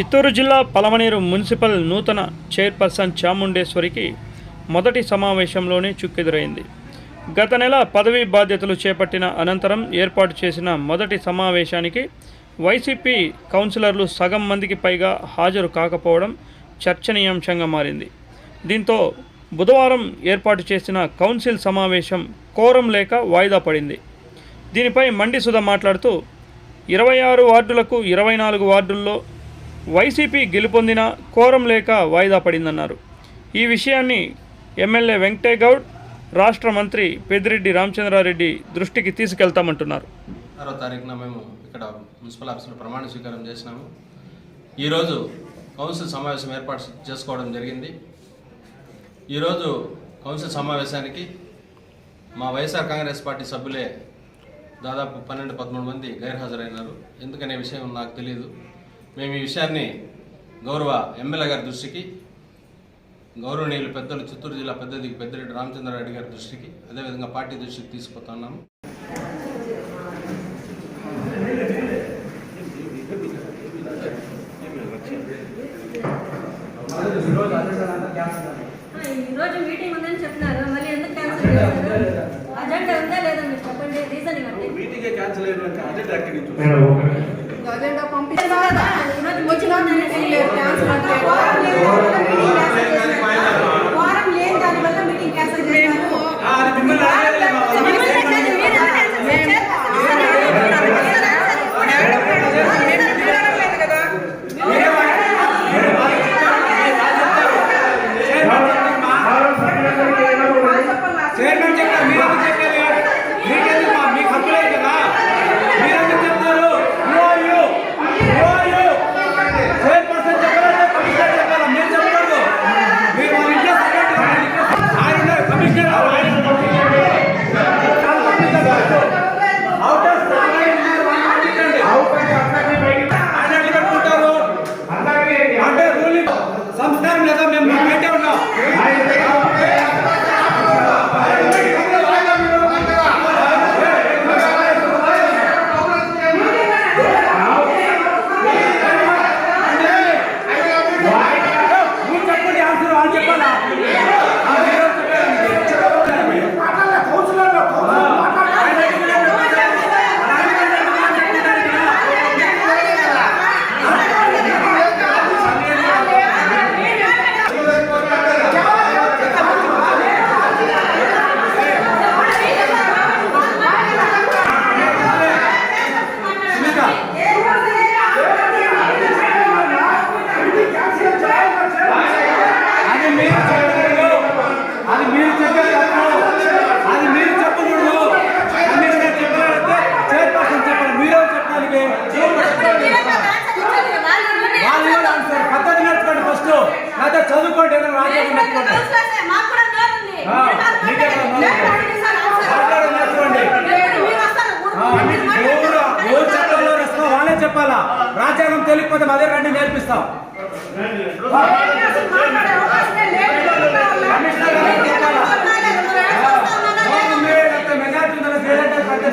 చిత్తూరు జిల్లా పలమనేరు మున్సిపల్ నూతన చైర్పర్సన్ చాముండేశ్వరికి మొదటి సమావేశంలోనే చుక్కెదురైంది. గత నెల పదవీ బాధ్యతలు చేపట్టిన అనంతరం ఏర్పాటు చేసిన మొదటి సమావేశానికి వైసీపీ కౌన్సిలర్లు సగం మందికి పైగా హాజరు కాకపోవడం చర్చనీయాంశంగా మారింది. దీంతో బుధవారం ఏర్పాటు చేసిన కౌన్సిల్ సమావేశం కోరం లేక వాయిదా పడింది. దీనిపై మండి సుధ మాట్లాడుతూ ఇరవై ఆరు వార్డులకు ఇరవై నాలుగు వార్డుల్లో వైసీపీ గెలుపొందిన కోరం లేక వాయిదా పడిందన్నారు. ఈ విషయాన్ని ఎమ్మెల్యే వెంకటేగౌడ్ రాష్ట్ర మంత్రి పెద్దిరెడ్డి రామచంద్రారెడ్డి దృష్టికి తీసుకెళ్తామంటున్నారు. ఆరో తారీఖున మేము ఇక్కడ మున్సిపల్ ఆఫీసులో ప్రమాణ స్వీకారం చేసినాము. ఈరోజు కౌన్సిల్ సమావేశం ఏర్పాటు చేసుకోవడం జరిగింది. ఈరోజు కౌన్సిల్ సమావేశానికి మా వైఎస్ఆర్ కాంగ్రెస్ పార్టీ సభ్యులే దాదాపు పన్నెండు పదమూడు మంది గైర్హాజరైనారు. ఎందుకనే విషయం నాకు తెలియదు మేము ఈ విషయాన్ని గౌరవ ఎమ్మెల్యే గారి దృష్టికి గౌరవనీయులు పెద్దలు చిత్తూరు జిల్లా పెద్దది పెద్దిరెడ్డి రామచంద్రారెడ్డి గారి దృష్టికి అదేవిధంగా పార్టీ దృష్టికి తీసుకుపోతున్నాము మీటింగ్ ఉందని చెప్పినారు. మళ్ళీ ఎందుకు క్యాన్సిల్ చేశారు? అజెండా ఉందా లేదా మీరు చెప్పండి? రీజన్ ఇవ్వండి. మీటింగే క్యాన్సిల్ అయినాక అజెండా అజెండా పంపించారు కదా ఈరోజు వచ్చిన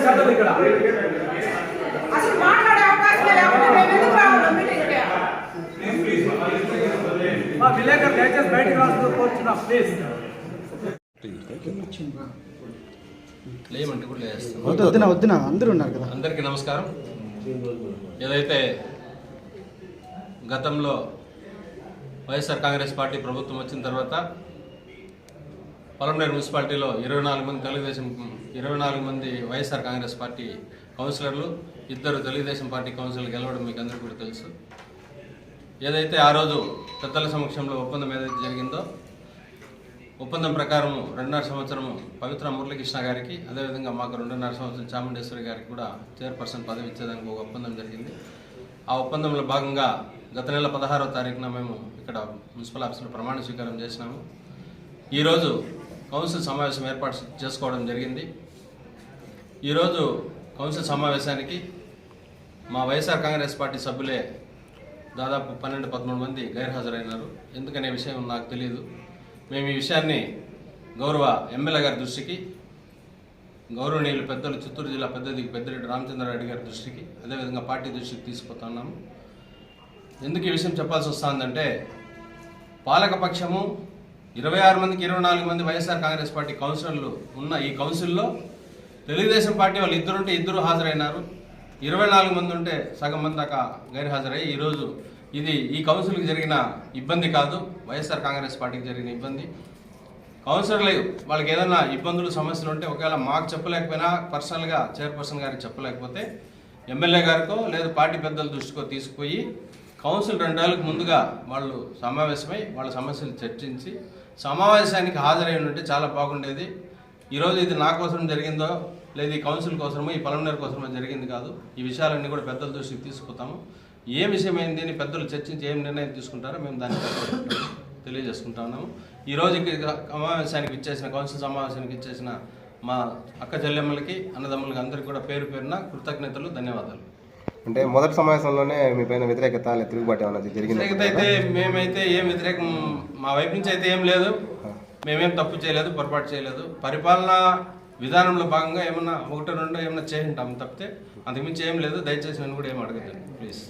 చదువు ఇక్కడ అసలు మాట్లాడే అవకాశం లేకుండా మేము ఎందుకు రావాలి మీటింగ్కి మా విలేకరు దయచేసి బయటకు రాస్తూ కూర్చున్నాం ప్లీజ్ లేమంటే కూడా లేస్తాం. వద్దు వద్దున వద్దున అందరూ ఉన్నారు కదా. అందరికీ నమస్కారం. ఏదైతే గతంలో వైఎస్ఆర్ కాంగ్రెస్ పార్టీ ప్రభుత్వం వచ్చిన తర్వాత పొలంనేరు మున్సిపాలిటీలో ఇరవై నాలుగు మంది తెలుగుదేశం ఇరవై నాలుగు మంది వైఎస్ఆర్ కాంగ్రెస్ పార్టీ కౌన్సిలర్లు ఇద్దరు తెలుగుదేశం పార్టీ కౌన్సిలర్లు గెలవడం మీకు అందరికీ కూడా తెలుసు. ఏదైతే ఆ రోజు పెద్దల సమక్షంలో ఒప్పందం ఏదైతే జరిగిందో ఒప్పందం ప్రకారం రెండున్నర సంవత్సరము పవిత్ర మురళీకృష్ణ గారికి అదేవిధంగా మాకు రెండున్నర సంవత్సరం చాముండేశ్వరి గారికి కూడా చైర్పర్సన్ పదవి ఇచ్చేదానికి ఒక ఒప్పందం జరిగింది. ఆ ఒప్పందంలో భాగంగా గత నెల పదహారవ తారీఖున మేము ఇక్కడ మున్సిపల్ ఆఫీసులో ప్రమాణ స్వీకారం చేసినాము. ఈరోజు కౌన్సిల్ సమావేశం ఏర్పాటు చేసుకోవడం జరిగింది. ఈరోజు కౌన్సిల్ సమావేశానికి మా వైఎస్ఆర్ కాంగ్రెస్ పార్టీ సభ్యులే దాదాపు పన్నెండు పదమూడు మంది గైర్హాజరైనారు. ఎందుకనే విషయం నాకు తెలియదు మేము ఈ విషయాన్ని గౌరవ ఎమ్మెల్యే గారి దృష్టికి గౌరవనీయులు పెద్దలు చిత్తూరు జిల్లా పెద్దది పెద్దరెడ్డి రామచంద్రారెడ్డి గారి దృష్టికి అదేవిధంగా పార్టీ దృష్టికి తీసుకుపోతున్నాము. ఎందుకు ఈ విషయం చెప్పాల్సి వస్తుందంటే పాలకపక్షము ఇరవై ఆరు మందికి ఇరవై నాలుగు మంది వైఎస్ఆర్ కాంగ్రెస్ పార్టీ కౌన్సిలర్లు ఉన్న ఈ కౌన్సిల్లో తెలుగుదేశం పార్టీ వాళ్ళు ఇద్దరుంటే ఇద్దరు హాజరైనారు. ఇరవై నాలుగు మంది ఉంటే సగం మంది దాకా గైర్ హాజరయ్యి ఈరోజు ఇది ఈ కౌన్సిల్కి జరిగిన ఇబ్బంది కాదు వైఎస్ఆర్ కాంగ్రెస్ పార్టీకి జరిగిన ఇబ్బంది. కౌన్సిలర్లు వాళ్ళకి ఏదైనా ఇబ్బందులు సమస్యలు ఉంటే ఒకవేళ మాకు చెప్పలేకపోయినా పర్సనల్గా చైర్పర్సన్ గారికి చెప్పలేకపోతే ఎమ్మెల్యే గారికో లేదా పార్టీ పెద్దల దృష్టికో తీసుకుపోయి కౌన్సిల్ రెండేళ్ళకు ముందుగా వాళ్ళు సమావేశమై వాళ్ళ సమస్యలు చర్చించి సమావేశానికి హాజరై ఉంటే చాలా బాగుండేది. ఈరోజు ఇది నా కోసం జరిగిందో లేదు ఈ కౌన్సిల్ కోసమో ఈ పలమనేరు కోసమో జరిగింది కాదు. ఈ విషయాలన్నీ కూడా పెద్దల దృష్టికి తీసుకుపోతాము. ఏ విషయమైంది అని పెద్దలు చర్చించి ఏం నిర్ణయం తీసుకుంటారో మేము దాన్ని తెలియజేసుకుంటా ఉన్నాము ఈరోజు సమావేశానికి ఇచ్చేసిన కౌన్సిల్ సమావేశానికి ఇచ్చేసిన మా అక్క చెల్లెమ్మలకి అన్నదమ్ములకి అందరికీ కూడా పేరు పేరున కృతజ్ఞతలు ధన్యవాదాలు. అంటే మొదటి సమావేశంలోనే మీ పైన వ్యతిరేకత తిరుగుబాటు ఏమన్నా జరిగింది? వ్యతిరేకత అయితే మేమైతే ఏం వ్యతిరేకం మా వైపు నుంచి అయితే ఏం లేదు. మేమేం తప్పు చేయలేదు పొరపాటు చేయలేదు. పరిపాలన విధానంలో భాగంగా ఏమన్నా ఒకటి రెండు ఏమన్నా చేసింటాం తప్పితే అంతకుమించి ఏం లేదు. దయచేసి నన్ను కూడా ఏం అడగదండి ప్లీజ్.